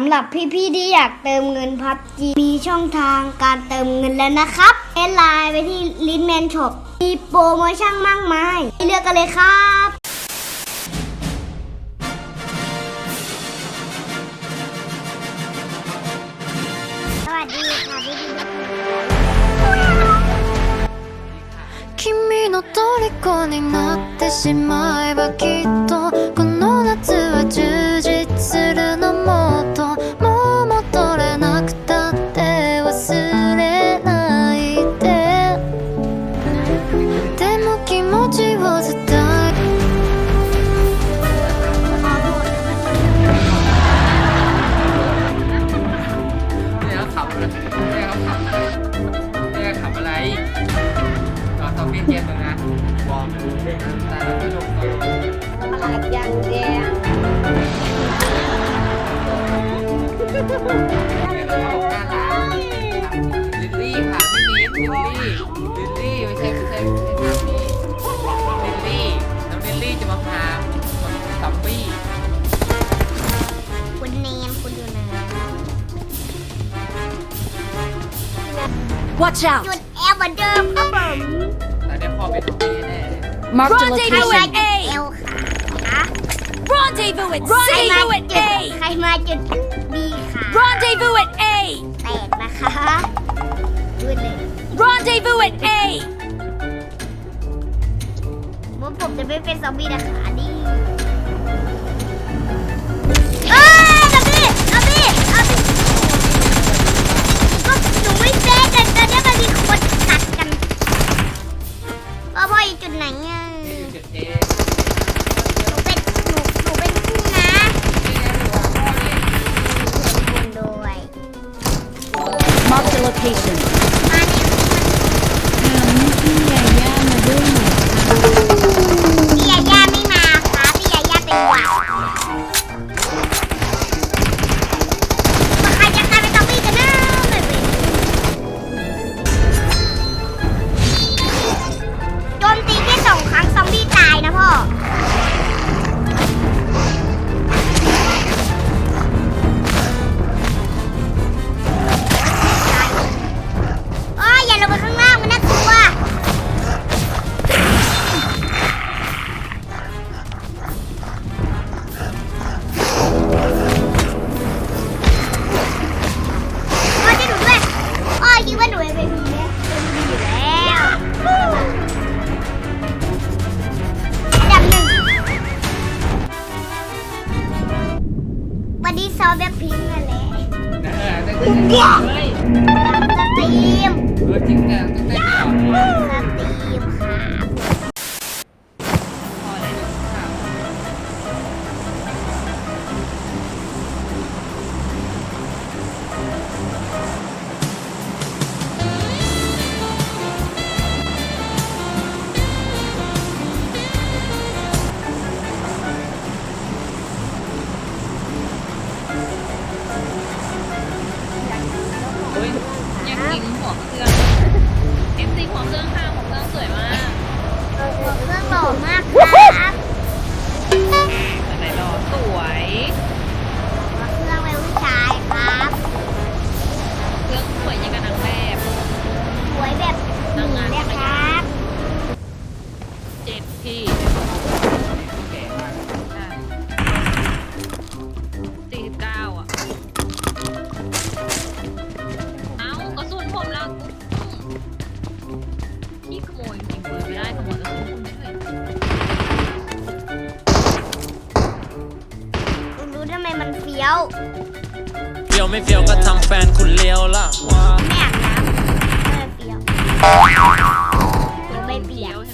ำหรับพี่ๆที่อยากเติมเงินพับจีมีช่องทางการเติมเงินแล้วนะครับแอดไลน์ไปที่ลินแมนช็อปมีโปรโมชั่นมากมายเลือกกันเลยครับ สวัสดีค่ะพี่ๆ 君の虜になってしまえばきっと Watch out! จุดแอลเหมือนเดิมครับผมแต่ได้พ่อเป็นซัมบี้แน่ Marked a Rendezvous location. at A ค่ะ Rendezvous at ใครมา Rendezvous จุด at ใครมาจุด B ค่ะ A. Rendezvous at A. แตกนะคะดูเลย Rendezvous at A. ว่าผมจะไม่เป็นซอมบี้นะคะนี่เอ้ย วันนี้ซ้อมแบบพิงค์กันแหละเออได้ได้ได้เฮ้ยสตรีม เออจริงแต่ต้องเต้นก่อนสตรีม ที่แก่มากสี่สิบเก้าอะ เอ้ากระสุนผมแล้วขี้ขโมยจริงๆเปิดไม่ได้ขโมยกระสุนผมได้เลยคุณรู้ทำไมมันเฟี้ยวเฟียวไม่เฟียวก็ทำแฟนคุณเลี้ยวละว่าไม่อาบน้ำไม่เฟี้ยวหนูไม่เปียเดียกวใช่ไหม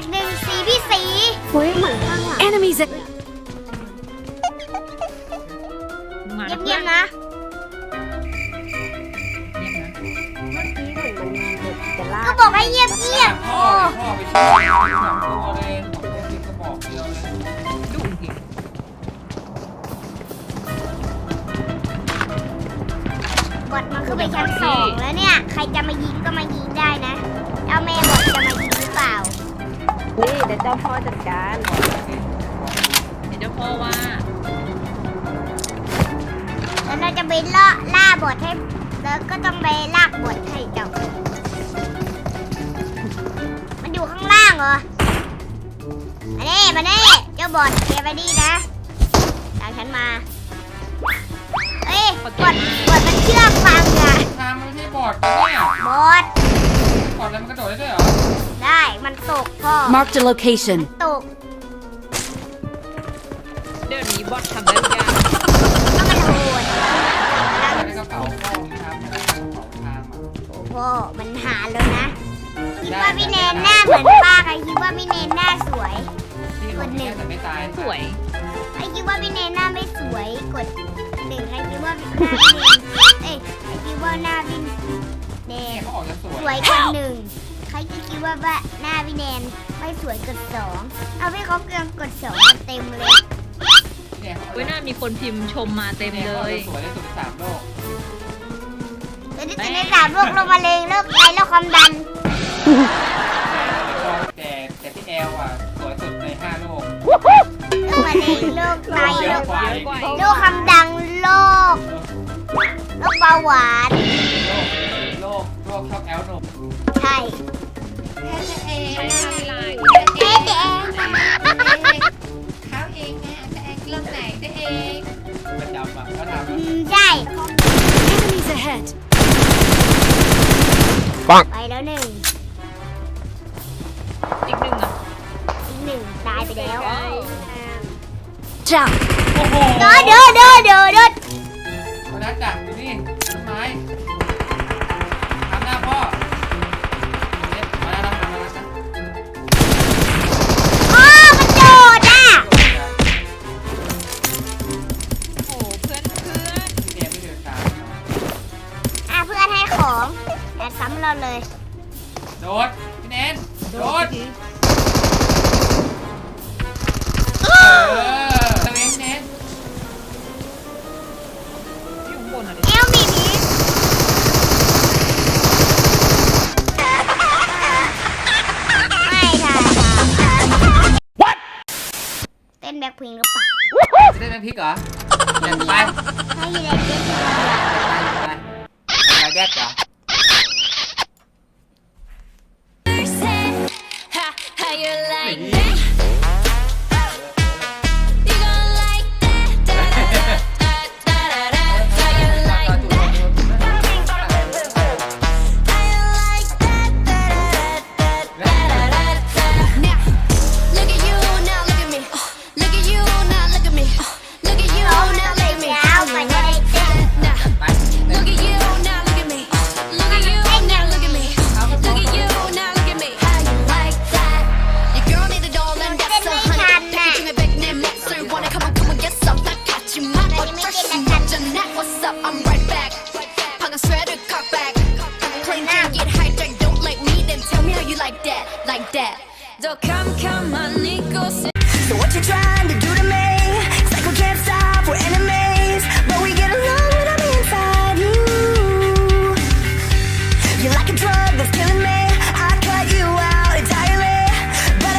กหนึ่งสีพี่สี Enemies at มาเงียบๆนะเงียบนะ ก็บอกให้เงียบเงียบพ่อโอ้พ่อไปช่วยสองตัวเลยสองตัวติดกระบอกเดียวเลยดุจริงบอดมันขึ้นไปชั้นสองแล้วเนี่ย ใครจะมายิงก็มายิงได้นะ เอาแม่บอดจะมายิงหรือเปล่า นี่เดี๋ยวเจ้าพ่อจัดการเดี๋ยวเจ้าพ่อว่าแล้วเราจะไปล่อล่าบอดให้แล้วก็ต้องไปลากบอดให้เจ้า มันอยู่ข้างล่างเหรอ มาเน่มาเน่เจ้าบอดเกียร์ไปดีนะตามฉันมา เอ้ยบอดบอดมันเชื่อฟังอะทางมันไม่ใช่บอดนะเนี่ยบอดบอดแล้วมันกระโดดได้ด้วยเหรอได้ มันตกพ่อ Marked a location. ตกเดี๋ยวนี้บอสทำได้ทุกอย่างก็มันโหดในกระเป๋าพ่อมีทางในกระเป๋าทางอะ โอ้โหมันหาแล้วนะ คิดว่าพี่เนนหน้าเหมือนป้าใครคิดว่าพี่เนนหน้าสวย ที่มันแค่แต่ไม่ตายสวยใครคิดว่าพี่เนนหน้าไม่สวย กดหนึ่งใครคิดว่าหน้าพี่เนนเอ้ยใครคิดว่าหน้าพี่เนเนี่ยนเขาออกจะสวยสวยกดหนึ่ง ใครที่คิดว่าบ้าหน้าพี่เนนไม่สวยกดสองเอาพี่เขาเกลืองกดสองมาเต็มเลยเนี่ยเขาเว้ยน่ามีคนพิมพ์ชมมาเต็มเนี่ยเลเขาออกยจะสวยที่สุดในสามโลกแล้วที่จะได้สามโรคโรคมะเร็งโรคไตโรคความดันแต่แต่พี่แอลอะสวยสุดในห้าโลกโรคมะเร็งโรคไตเยโรอะคกว่าเยอะกว่า โรคความดันโรคโรคเบาหวานโลกโลกชอบแอลหนุ่ม ใช่ใช้ทำเวลาเอ๊ะเอ๊ะเขาเองนะแต่เรื่องไหนตัวเองประจำอะเขาทำ ใช่ Enemies ahead! ปแล้ว จะได้เป็นพริกเหรอเดินไปให้ยีเด็กเต้นไปไปแดกเหรอ How, how you that. Don't come, come, my nigga.